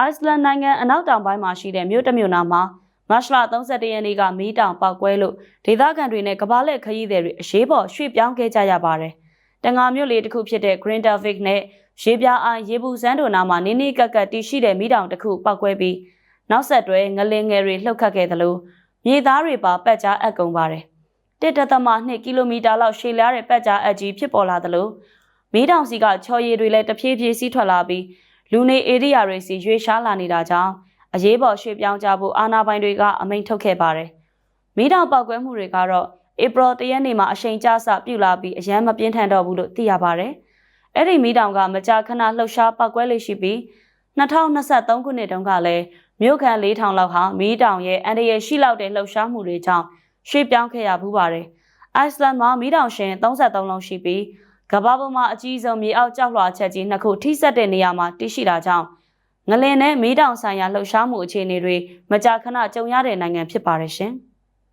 အိုက်စလန်နိုင်ငံအနောက်တောင်ပိုင်းမှာရှိတဲ့မြို့တစ်မြို့နာမှာမတ်လ31ရက်နေ့ကမီးတောင်ပောက်ကွဲလို့ဒေသခံတွေနဲ့ကဘာလက်ခရီးသည်တွေအရေးပေါ်ရွှေ့ပြောင်းခဲ့ကြရပါတယ်။တငါမြို့လေးတစ်ခုဖြစ်တဲ့ Grindavik နဲ့ရေပြားအိုင်ရေပူစန်းတို့နာမှာနင်းနီးကပ်ကပ်တည်ရှိတဲ့မီးတောင်တစ်ခုပောက်ကွဲပြီးနောက်ဆက်တွဲငလင်ငယ်တွေလှုပ်ခတ်ခဲ့သလိုမြေသားတွေပါပက်ကြားအပ်ကုန်ပါတယ်။တစ်တသမ2ကီလိုမီတာလောက်ရှည်လျားတဲ့ပက်ကြားအပ်ကြီးဖြစ်ပေါ်လာသလိုမီးတောင်စီကချော်ရည်တွေလည်းတဖြည်းဖြည်းစီးထွက်လာပြီး လူနေဧရိယာတွေစီရွေရှားလာနေတာကြောင့်အရေးပေါ်ရွှေ့ပြောင်းကြဖို့အာဏာပိုင်တွေကအမိန့်ထုတ်ခဲ့ပါတယ်။မီးတောင်ပောက်ကွဲမှုတွေကတော့ဧပြီတရက်နေ့မှာအချိန်ကျဆပြုလာပြီးအရန်မပြင်းထန်တော့ဘူးလို့သိရပါတယ်။အဲ့ဒီမီးတောင်ကမကြာခဏလှုပ်ရှားပောက်ကွဲလေးရှိပြီး2023ခုနှစ်တုန်းကလည်းမြို့ခံ4000လောက်ဟာမီးတောင်ရဲ့အန်တရယ်ရှိလောက်တဲ့လှုပ်ရှားမှုတွေကြောင့်ရွှေ့ပြောင်းခဲ့ရဘူးပါတယ်။အိုက်စလန်မှာမီးတောင်ရှင်33လုံးရှိပြီး ကမ္ဘာပေါ်မှာအကြီးဆုံးမြေအောက်ကြောက်လွှာချက်ကြီးနှစ်ခုထိစပ်တဲ့နေရာမှာတည်ရှိတာကြောင့်ငလင်နဲ့မီးတောင်ဆိုင်ရာလှုပ်ရှားမှုအခြေအနေတွေမကြာခဏကြုံရတဲ့နိုင်ငံဖြစ်ပါတယ်ရှင်။